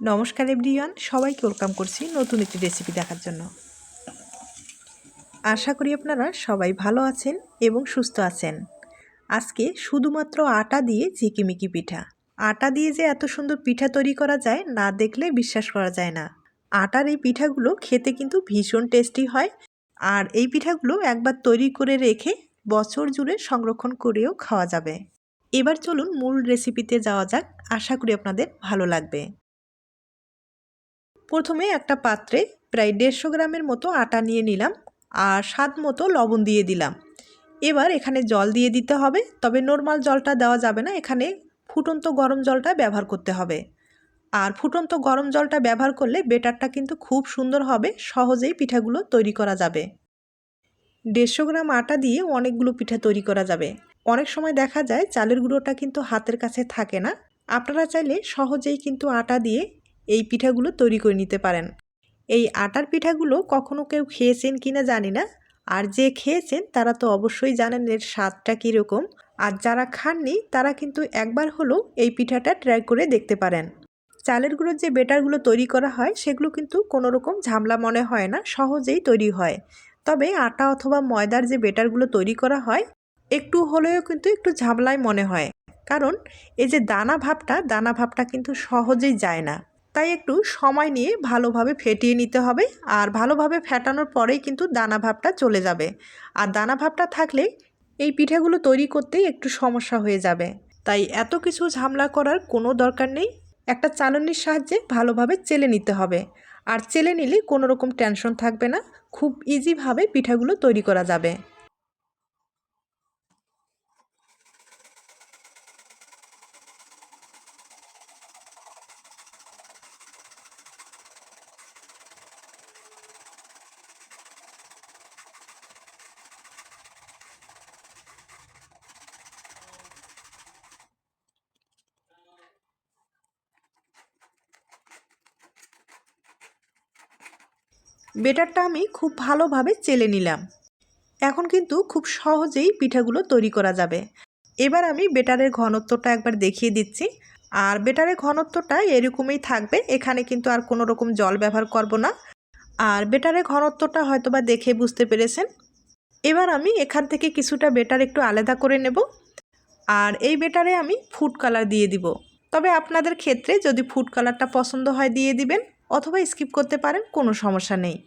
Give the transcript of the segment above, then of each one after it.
নমস্কার এভরিওয়ান, সবাইকে ওয়েলকাম করছি নতুন একটি রেসিপি দেখার জন্য। আশা করি আপনারা সবাই ভালো আছেন এবং সুস্থ আছেন। আজকে শুধুমাত্র আটা দিয়ে ঝিকিমিকি পিঠা। আটা দিয়ে যে এত সুন্দর পিঠা তৈরি করা যায়, না দেখলে বিশ্বাস করা যায় না। আটার এই পিঠাগুলো খেতে কিন্তু ভীষণ টেস্টি হয় আর এই পিঠাগুলো একবার তৈরি করে রেখে বছর জুড়ে সংরক্ষণ করেও খাওয়া যাবে। এবার চলুন মূল রেসিপিতে যাওয়া যাক। আশা করি আপনাদের ভালো লাগবে। প্রথমে একটা পাত্রে প্রায় দেড়শো গ্রামের মতো আটা নিয়ে নিলাম আর স্বাদ মতো লবণ দিয়ে দিলাম। এবার এখানে জল দিয়ে দিতে হবে, তবে নর্মাল জলটা দেওয়া যাবে না, এখানে ফুটন্ত গরম জলটা ব্যবহার করতে হবে। আর ফুটন্ত গরম জলটা ব্যবহার করলে বেটারটা কিন্তু খুব সুন্দর হবে, সহজেই পিঠাগুলো তৈরি করা যাবে। দেড়শো গ্রাম আটা দিয়ে অনেকগুলো পিঠা তৈরি করা যাবে। অনেক সময় দেখা যায় চালের গুঁড়োটা কিন্তু হাতের কাছে থাকে না। আপনারা চাইলে সহজেই কিন্তু আটা দিয়ে এই পিঠাগুলো তৈরি করে নিতে পারেন। এই আটার পিঠাগুলো কখনো কেউ খেয়েছেন কি না জানি না। আর যে খেয়েছেন, তারা তো অবশ্যই জানেন এর স্বাদটা কীরকম। আর যারা খাননি, তারা কিন্তু একবার হলেও এই পিঠাটা ট্রাই করে দেখতে পারেন। চালের গুঁড়োর যে বেটারগুলো তৈরি করা হয়, সেগুলো কিন্তু কোনো রকম ঝামলা মনে হয় না, সহজেই তৈরি হয়। তবে আটা অথবা ময়দার যে বেটারগুলো তৈরি করা হয়, একটু হলেও কিন্তু একটু ঝামলায় মনে হয়। কারণ এই যে দানা ভাবটা দানা ভাবটা কিন্তু সহজেই যায় না। তাই একটু সময় নিয়ে ভালোভাবে ফেটিয়ে নিতে হবে। আর ভালোভাবে ফেটানোর পরেই কিন্তু দানা ভাবটা চলে যাবে। আর দানা ভাবটা থাকলে এই পিঠাগুলো তৈরি করতেই একটু সমস্যা হয়ে যাবে। তাই এত কিছু ঝামলা করার কোনো দরকার নেই। একটা চালনির সাহায্যে ভালোভাবে চেলে নিতে হবে। আর চেলে নিলে কোনো রকম টেনশন থাকবে না। খুব ইজিভাবে পিঠাগুলো তৈরি করা যাবে। বেটারটা আমি খুব ভালোভাবে চেলে নিলাম। এখন কিন্তু খুব সহজেই পিঠাগুলো তৈরি করা যাবে। এবার আমি বেটারের ঘনত্বটা একবার দেখিয়ে দিচ্ছি। আর বেটারের ঘনত্বটা এরকমই থাকবে, এখানে কিন্তু আর কোনো রকম জল ব্যবহার করব না। আর বেটারের ঘনত্বটা হয়তোবা দেখে বুঝতে পেরেছেন। এবার আমি এখান থেকে কিছুটা বেটার একটু আলাদা করে নেব। আর এই বেটারে আমি ফুড কালার দিয়ে দিব। তবে আপনাদের ক্ষেত্রে যদি ফুড কালারটা পছন্দ হয় দিয়ে দিবেন। অথবা স্কিপ করতে পারেন, কোনো সমস্যা নেই।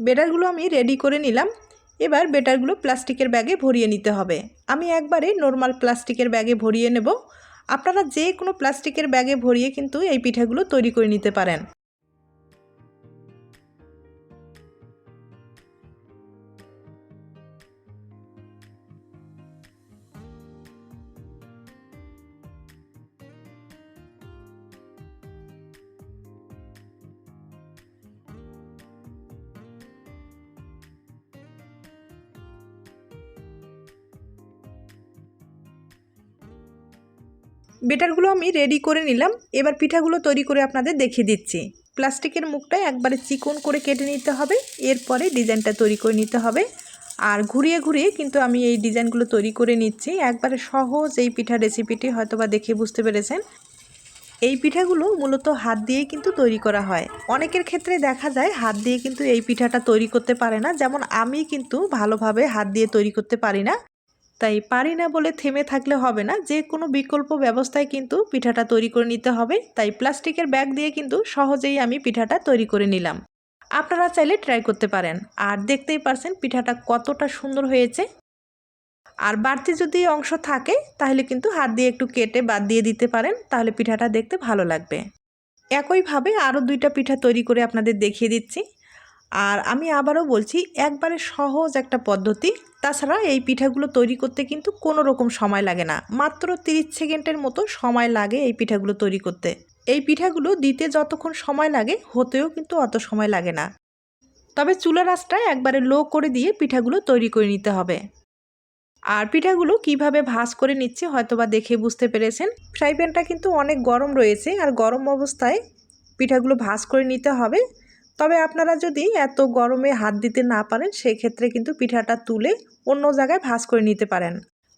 বেটারগুলো আমি রেডি করে নিলাম। এবার বেটারগুলো প্লাস্টিকের ব্যাগে ভরিয়ে নিতে হবে। আমি একবারে নর্মাল প্লাস্টিকের ব্যাগে ভরিয়ে নেব। আপনারা যে কোনো প্লাস্টিকের ব্যাগে ভরিয়ে কিন্তু এই পিঠাগুলো তৈরি করে নিতে পারেন। বেটারগুলো আমি রেডি করে নিলাম। এবার পিঠাগুলো তৈরি করে আপনাদের দেখিয়ে দিচ্ছি। প্লাস্টিকের মুখটা একবারে চিকন করে কেটে নিতে হবে। এরপরে ডিজাইনটা তৈরি করে নিতে হবে। আর ঘুরিয়ে ঘুরিয়ে কিন্তু আমি এই ডিজাইনগুলো তৈরি করে নিচ্ছি। একবারে সহজ এই পিঠা রেসিপিটি হয়তো বা দেখে বুঝতে পেরেছেন। এই পিঠাগুলো মূলত হাত দিয়ে কিন্তু তৈরি করা হয়। অনেকের ক্ষেত্রে দেখা যায় হাত দিয়ে কিন্তু এই পিঠাটা তৈরি করতে পারে না। যেমন আমি কিন্তু ভালোভাবে হাত দিয়ে তৈরি করতে পারি না। তাই পারি না বলে থেমে থাকলে হবে না, যে কোনো বিকল্প ব্যবস্থায় কিন্তু পিঠাটা তৈরি করে নিতে হবে, তাই প্লাস্টিকের ব্যাগ দিয়ে কিন্তু সহজেই আমি পিঠাটা তৈরি করে নিলাম। আপনারা চাইলে ট্রাই করতে পারেন। আর দেখতেই পারছেন পিঠাটা কতটা সুন্দর হয়েছে। আর বাড়তি যদি অংশ থাকে, তাহলে কিন্তু হাত দিয়ে একটু কেটে বাদ দিয়ে দিতে পারেন, তাহলে পিঠাটা দেখতে ভালো লাগবে। একইভাবে আরও দুইটা পিঠা তৈরি করে আপনাদের দেখিয়ে দিচ্ছি। আর আমি আবারও বলছি, একবারে সহজ একটা পদ্ধতি। তাছাড়া এই পিঠাগুলো তৈরি করতে কিন্তু কোনো রকম সময় লাগে না। মাত্র তিরিশ সেকেন্ডের মতো সময় লাগে এই পিঠাগুলো তৈরি করতে। এই পিঠাগুলো দিতে যতক্ষণ সময় লাগে, হতেও কিন্তু অত সময় লাগে না। তবে চুলার আঁচটা একবারে লো করে দিয়ে পিঠাগুলো তৈরি করে নিতে হবে। আর পিঠাগুলো কীভাবে ভাজ করে নিচ্ছে হয়তো বা দেখে বুঝতে পেরেছেন। ফ্রাই প্যানটা কিন্তু অনেক গরম রয়েছে আর গরম অবস্থায় পিঠাগুলো ভাজ করে নিতে হবে। তবে আপনারা যদি এত গরমে হাত দিতে না পারেন, সেক্ষেত্রে কিন্তু পিঠাটা তুলে অন্য জায়গায় ভাজ করে নিতে পারেন।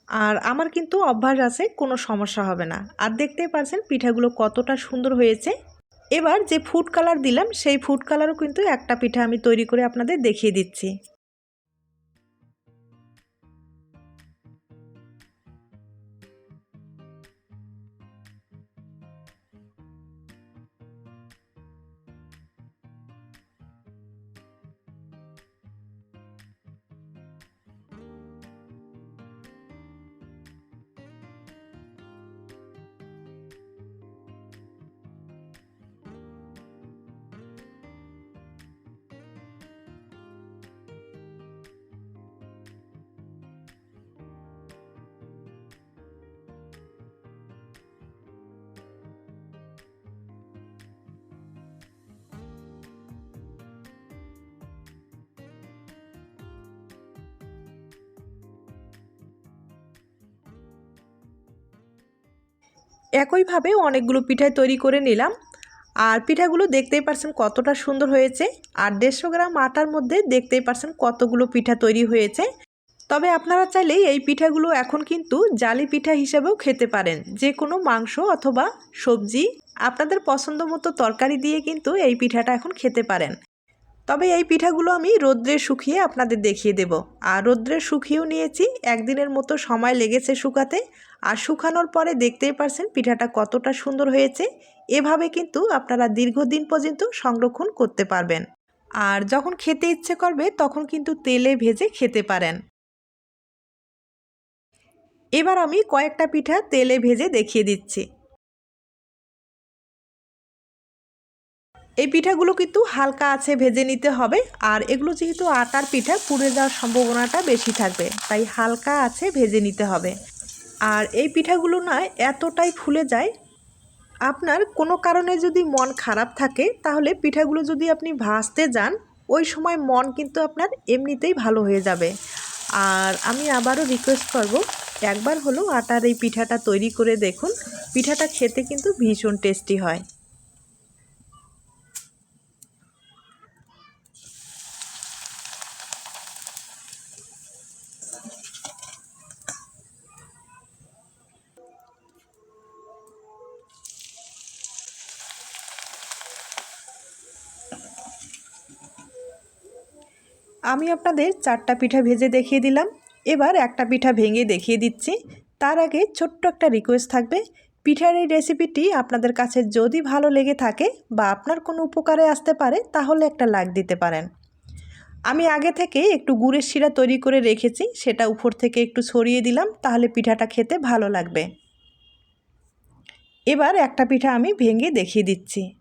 আর আমার কিন্তু অভ্যাস আছে, কোনো সমস্যা হবে না। আর দেখতেই পারছেন পিঠাগুলো কতটা সুন্দর হয়েছে। এবার যে ফুড কালার দিলাম, সেই ফুড কালারও কিন্তু একটা পিঠা আমি তৈরি করে আপনাদের দেখিয়ে দিচ্ছি। একইভাবে অনেকগুলো পিঠাই তৈরি করে নিলাম। আর পিঠাগুলো দেখতেই পারছেন কতটা সুন্দর হয়েছে। আর দেড়শো গ্রাম আটার মধ্যে দেখতেই পারছেন কতগুলো পিঠা তৈরি হয়েছে। তবে আপনারা চাইলে এই পিঠাগুলো এখন কিন্তু জালি পিঠা হিসেবেও খেতে পারেন। যে কোনো মাংস অথবা সবজি আপনাদের পছন্দ মতো তরকারি দিয়ে কিন্তু এই পিঠাটা এখন খেতে পারেন। তবে এই পিঠাগুলো আমি রোদ্রে শুকিয়ে আপনাদের দেখিয়ে দেব। আর রোদ্রে শুকিয়েও নিয়েছি, একদিনের মতো সময় লেগেছে শুকাতে। আর শুকানোর পরে দেখতেই পারছেন পিঠাটা কতটা সুন্দর হয়েছে। এভাবে কিন্তু আপনারা দীর্ঘদিন পর্যন্ত সংরক্ষণ করতে পারবেন। আর যখন খেতে ইচ্ছে করবে, তখন কিন্তু তেলে ভেজে খেতে পারেন। এবার আমি কয়েকটা পিঠা তেলে ভেজে দেখিয়ে দিচ্ছি। এই পিঠাগুলো কিন্তু হালকা আছে ভেজে নিতে হবে। আর এগুলো যেহেতু আটার পিঠা, পুড়ে যাওয়ার সম্ভাবনাটা বেশি থাকবে, তাই হালকা আছে ভেজে নিতে হবে। আর এই পিঠাগুলো না এতটাই ফুলে যায়, আপনার কোনো কারণে যদি মন খারাপ থাকে, তাহলে পিঠাগুলো যদি আপনি ভাজতে যান, ওই সময় মন কিন্তু আপনার এমনিতেই ভালো হয়ে যাবে। আর আমি আবারও রিকোয়েস্ট করব, একবার হলেও আটার এই পিঠাটা তৈরি করে দেখুন। পিঠাটা খেতে কিন্তু ভীষণ টেস্টি হয়। আমি আপনাদের চারটা পিঠা ভেজে দেখিয়ে দিলাম। এবার একটা পিঠা ভেঙে দেখিয়ে দিচ্ছি। তার আগে ছোট্ট একটা রিকোয়েস্ট থাকবে। পিঠার এই রেসিপিটি আপনাদের কাছে যদি ভালো লেগে থাকে বা আপনার কোনো উপকারে আসতে পারে, তাহলে একটা লাগ দিতে পারেন। আমি আগে থেকে একটু গুড়ের শিরা তৈরি করে রেখেছি, সেটা উপর থেকে একটু ছড়িয়ে দিলাম, তাহলে পিঠাটা খেতে ভালো লাগবে। এবার একটা পিঠা আমি ভেঙে দেখিয়ে দিচ্ছি।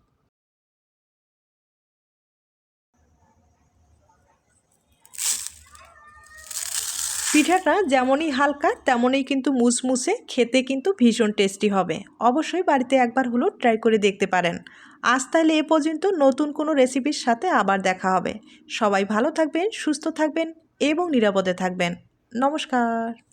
পিঠাটা যেমনই হালকা, তেমনই কিন্তু মুসমুসে খেতে কিন্তু ভীষণ টেস্টি হবে। অবশ্যই বাড়িতে একবার হলো ট্রাই করে দেখতে পারেন। আজ তাহলে এ পর্যন্ত নতুন কোনো রেসিপির সাথে আবার দেখা হবে। সবাই ভালো থাকবেন, সুস্থ থাকবেন এবং নিরাপদে থাকবেন। নমস্কার।